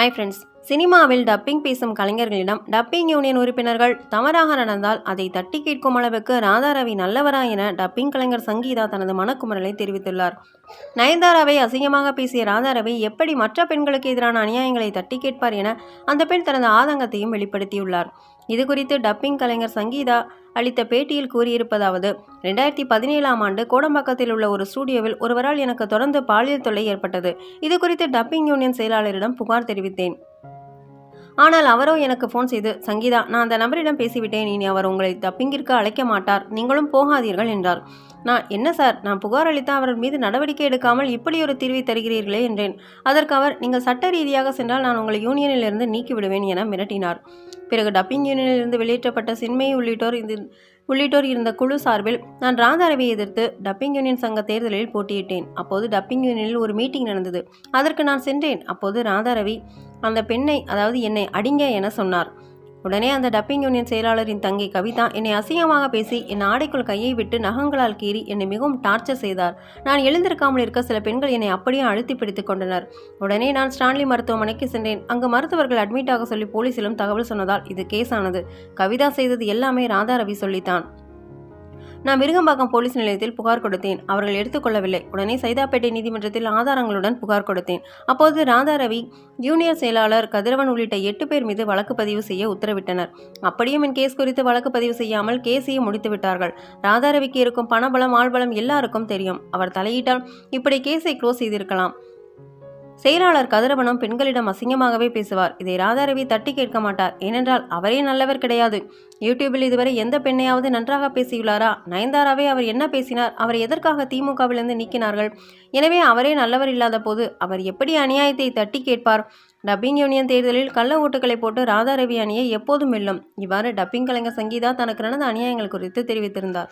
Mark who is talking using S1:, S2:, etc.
S1: Hi friends சினிமாவில் dubbing பேசும் கலைஞர்களிடம் dubbing union உறுப்பினர்கள் தவறாக நடந்தால் அதை தட்டி கேட்கும் அளவுக்கு ராதாரவி நல்லவரா என டப்பிங் கலைஞர் சங்கீதா தனது மனக்குமுறலை தெரிவித்துள்ளார். நயன்தாராவை அசிங்கமாக பேசிய ராதாரவி எப்படி மற்ற பெண்களுக்கு எதிரான அநியாயங்களை தட்டி கேட்பார் என அந்த பெண் தனது ஆதங்கத்தையும் வெளிப்படுத்தியுள்ளார். இது குறித்து டப்பிங் கலைஞர் சங்கீதா அளித்த பேட்டியில் கூறியிருப்பதாவது ரெண்டாயிரத்தி பதினேழாம் ஆண்டு கோடம்பாக்கத்தில் உள்ள ஒரு ஸ்டூடியோவில் ஒருவரால் எனக்கு தொடர்ந்து பாலியல் தொல்லை ஏற்பட்டது. இது குறித்து டப்பிங் யூனியன் செயலாளரிடம் புகார் தெரிவித்தேன். ஆனால் அவரோ எனக்கு ஃபோன் செய்து சங்கீதா நான் அந்த நபரிடம் பேசிவிட்டேன். இனி அவர் உங்களை டப்பிங்கிற்கு அழைக்க மாட்டார். நீங்களும் போகாதீர்கள் என்றார். நான் என்ன சார்? நான் புகார் அளித்த அவர் மீது நடவடிக்கை எடுக்காமல் இப்படி ஒரு தீர்வை தருகிறீர்களே என்றேன். அதற்கு அவர் நீங்கள் சட்ட ரீதியாக சென்றால் நான் உங்களை யூனியனிலிருந்து நீக்கிவிடுவேன் என மிரட்டினார். பிறகு டப்பிங் யூனியனிலிருந்து வெளியேற்றப்பட்ட சின்மை உள்ளிட்டோர் இந்த உள்ளிட்டோர் இருந்த குழு சார்பில் நான் ராதாரவை எதிர்த்து டப்பிங் யூனியன் சங்க தேர்தலில் போட்டியிட்டேன். அப்போது டப்பிங் யூனியனில் ஒரு மீட்டிங் நடந்தது. அதற்கு நான் சென்றேன். அப்போது ராதாரவி அந்த பெண்ணை அதாவது என்னை அடிங்க என சொன்னார். உடனே அந்த டப்பிங் யூனியன் செயலாளரின் தங்கை கவிதா என்னை அசிங்கமாக பேசி என் ஆடைக்குள் கையை விட்டு நகங்களால் கீறி என்னை மிகவும் டார்ச்சர் செய்தார். நான் எழுந்திருக்காமல் இருக்க சில பெண்கள் என்னை அப்படியே அழுத்தி பிடித்துக் கொண்டனர். உடனே நான் ஸ்டான்லி மருத்துவமனைக்கு சென்றேன். அங்கு மருத்துவர்கள் அட்மிட் ஆக சொல்லி போலீசிலும் தகவல் சொன்னதால் இது கேஸ் ஆனது. கவிதா செய்தது எல்லாமே ராதாரவி சொல்லித்தான். நான் விருகம்பாக்கம் போலீஸ் நிலையத்தில் புகார் கொடுத்தேன். அவர்கள் எடுத்துக்கொள்ளவில்லை. உடனே சைதாப்பேட்டை நீதிமன்றத்தில் ஆதாரங்களுடன் புகார் கொடுத்தேன். அப்போது ராதாரவி ஜூனியர் செயலாளர் கதிரவன் உள்ளிட்ட எட்டு பேர் மீது வழக்கு பதிவு செய்ய உத்தரவிட்டனர். அப்படியும் என் கேஸ் குறித்து வழக்கு பதிவு செய்யாமல் கேஸையும் முடித்துவிட்டார்கள் ராதாரவிக்கு இருக்கும் பணபலம் ஆள்பலம் எல்லாருக்கும் தெரியும். அவர் தலையிட்டால் இப்படி கேஸை க்ளோஸ் செய்திருக்கலாம். செயலாளர் கதிரவனும் பெண்களிடம் அசிங்கமாகவே பேசுவார். இதை ராதாரவி தட்டி கேட்க மாட்டார். ஏனென்றால் அவரே நல்லவர் கிடையாது. யூடியூபில் இதுவரை எந்த பெண்ணையாவது நன்றாக பேசியுள்ளாரா? நயன்தாராவே அவர் என்ன பேசினார்? அவர் எதற்காக திமுகவிலிருந்து நீக்கினார்கள்? எனவே அவரே நல்லவர் இல்லாத போது அவர் எப்படி அநியாயத்தை தட்டி கேட்பார்? டப்பிங் யூனியன் தேர்தலில் கள்ள ஓட்டுகளை போட்டு ராதாரவி அணியை எப்போதும் வெல்லும். இவ்வாறு டப்பிங் கலைஞர் சங்கீதா தனக்கு நடந்த அநியாயங்கள் குறித்து தெரிவித்திருந்தார்.